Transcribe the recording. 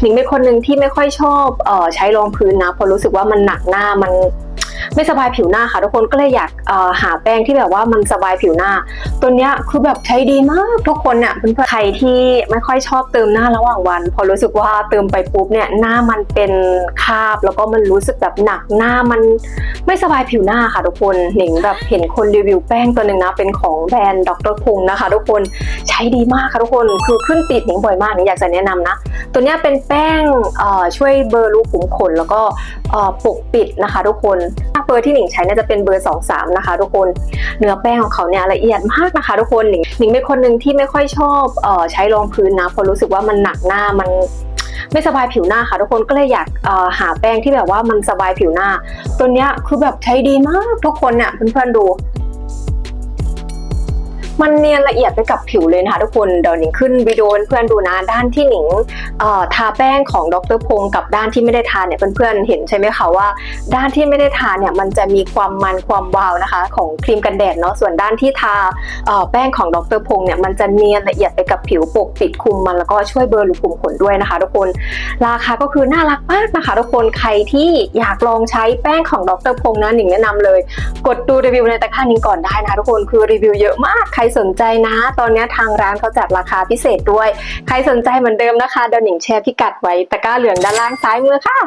หนิงเป็นคนหนึ่งที่ไม่ค่อยชอบเออใช้รองพื้นนะเพราะรู้สึกว่ามันหนักหน้ามัน ไม่สบายผิวหน้าค่ะ ทุกคนก็เลยอยากหาแป้งที่แบบว่ามันสบายผิวหน้า ตัวเนี้ยคือแบบใช้ดีมากทุกคนเนี่ยเพื่อนๆใครที่ไม่ค่อยชอบเติมหน้าระหว่างวัน พอรู้สึกว่าเติมไปปุ๊บเนี่ยหน้ามันเป็นคาบ แล้วก็มันรู้สึกแบบหนักหน้ามันไม่สบายผิวหน้าค่ะทุกคนหนิงแบบเห็นคนรีวิวแป้งตัวหนึ่งนะเป็นของแบรนด์ดรพงนะคะ ทุกคนใช้ดีมากค่ะทุกคนคือขึ้นติดหนิงบ่อยมากหนิงอยากจะแนะนำนะ ตัวเนี้ยเป็นแป้งช่วยเบลอรูขุมขนแล้วก็ปกปิดนะคะ ทุกคนเบอร์ที่หนิงใช้เนี่ยจะเป็นเบอร์ 23 นะคะ ทุกคนเนื้อแป้งของเขาเนี่ยละเอียดมากนะคะ ทุกคนหนิงหนิงเป็นคนหนึ่งที่ไม่ค่อยชอบเอ่อใช้รองพื้นนะเพราะรู้สึกว่ามันหนักหน้ามันไม่สบายผิวหน้าค่ะ ทุกคนก็เลยอยากหาแป้งที่แบบว่ามันสบายผิวหน้า ตัวเนี้ยคือแบบใช้ดีมากทุกคนเนี่ยเพื่อนๆดู มันเนียนละเอียดไปกับผิวเลยนะคะทุกคนเดี๋ยวหนิงขึ้นวิดีโอให้เพื่อนดูนะด้านที่หนิงทาแป้งของดรพงศ์กับด้านที่ไม่ได้ทาเนี่ยเพื่อนๆเห็นใช่ไหมคะว่า ด้านที่ไม่ได้ทาเนี่ยมันจะมีความมันความวาวนะคะ ของครีมกันแดดเนาะส่วนด้านที่ทาแป้งของดรพงศ์เนี่ยมันจะเนียนละเอียดไปกับผิวปกปิดคุมมันแล้วก็ช่วยเบลอรูขุมขนด้วยนะคะ ทุกคนราคาก็คือน่ารักมากนะคะ ทุกคนใครที่อยากลองใช้แป้งของดรพงศ์นะหนิงแนะนำเลย กดดูรีวิวในตะกร้านี้ก่อนได้นะคะทุกคนคือรีวิวเยอะมากใครสนใจนะ ตอนนี้ทางร้านเขาจัดราคาพิเศษด้วย ใครสนใจเหมือนเดิมนะคะเดี๋ยวหนิงแชร์พิกัดไว้ตะกร้าเหลืองด้านล่างซ้ายมือค่ะ